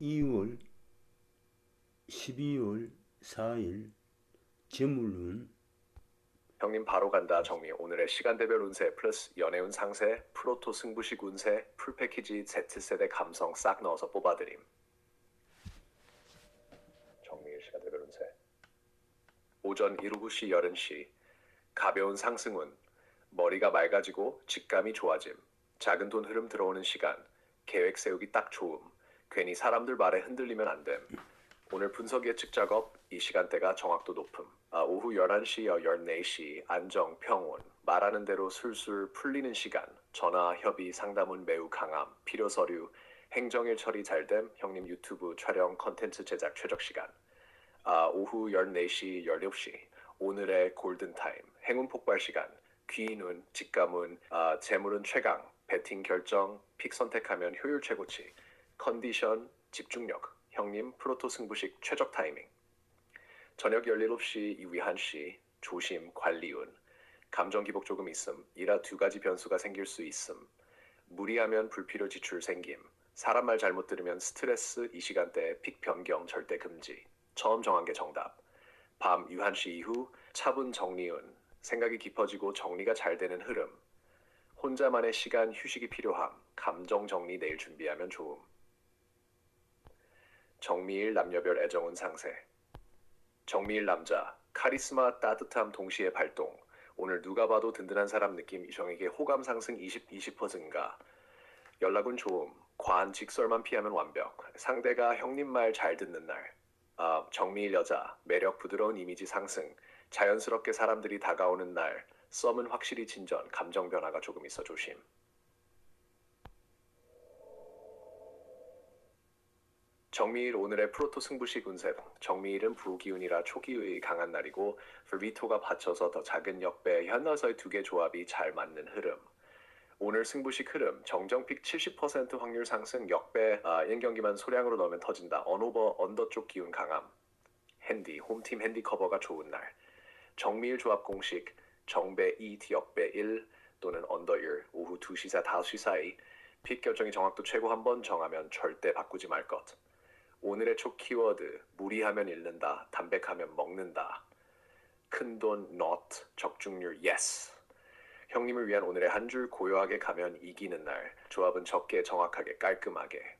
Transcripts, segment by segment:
2월 12월 4일 재물운 형님 바로 간다 정미. 오늘의 시간대별 운세 플러스 연애운 상세 프로토 승부식 운세 풀패키지 Z세대 감성 싹 넣어서 뽑아드림. 정미일 시간대별 운세. 오전 1후시 11시. 가벼운 상승운. 머리가 맑아지고 직감이 좋아짐. 작은 돈 흐름 들어오는 시간. 계획 세우기 딱 좋음 괜히 사람들 말에 흔들리면 안 됨. 오늘 분석 예측 작업 이 시간대가 정확도 높음. 아, 오후 11시여 14시 안정 평온. 말하는 대로 술술 풀리는 시간. 전화 협의 상담은 매우 강함. 필요 서류 행정일 처리 잘됨. 형님 유튜브 촬영 컨텐츠 제작 최적 시간. 아, 오후 14시 17시. 오늘의 골든타임. 행운 폭발 시간. 귀인운 직감운 아, 재물은 최강. 배팅 결정 픽 선택하면 효율 최고치 컨디션 집중력 형님 프로토 승부식 최적 타이밍. 저녁 17시 이후 1시 조심 관리운. 감정 기복 조금 있음 이라 두 가지 변수가 생길 수 있음. 무리하면 불필요 지출 생김. 사람 말 잘못 들으면 스트레스 이 시간대에 픽 변경 절대 금지. 처음 정한 게 정답. 밤 1시 이후 차분 정리운. 생각이 깊어지고 정리가 잘 되는 흐름. 혼자만의 시간 휴식이 필요함. 감정 정리 내일 준비하면 좋음 정미일 남녀별 애정운 상세. 정미일 남자, 카리스마 따뜻함 동시에 발동. 오늘 누가 봐도 든든한 사람 느낌 이정에게 호감 상승 20, 20% 증가. 연락은 좋음. 과한 직설만 피하면 완벽. 상대가 형님 말 잘 듣는 날. 아, 정미일 여자, 매력 부드러운 이미지 상승. 자연스럽게 사람들이 다가오는 날. 썸은 확실히 진전, 감정 변화가 조금 있어 조심. 정미일 오늘의 프로토 승부식 운세. 정미일은 부기운이라 초기의 강한 날이고 불비토가 받쳐서 더 작은 역배 현너서의 두 개 조합이 잘 맞는 흐름. 오늘 승부식 흐름 정정픽 70% 확률 상승 역배 아, 1경기만 소량으로 넣으면 터진다. 언오버 언더 쪽 기운 강함. 핸디 홈팀 핸디 커버가 좋은 날. 정미일 조합 공식 정배 2 역배 1 또는 언더 1 오후 2시사 5시 사이. 픽 결정이 정확도 최고 한 번 정하면 절대 바꾸지 말 것. 오늘의 초 키워드 무리하면 잃는다 담백하면 먹는다. 큰돈 not 적중률 yes. 형님을 위한 오늘의 한 줄 고요하게 가면 이기는 날 조합은 적게 정확하게 깔끔하게.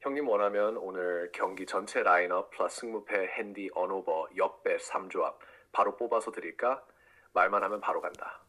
형님 원하면 오늘 경기 전체 라인업 플러스 승무패 핸디 언오버 역배 3조합 바로 뽑아서 드릴까? 말만 하면 바로 간다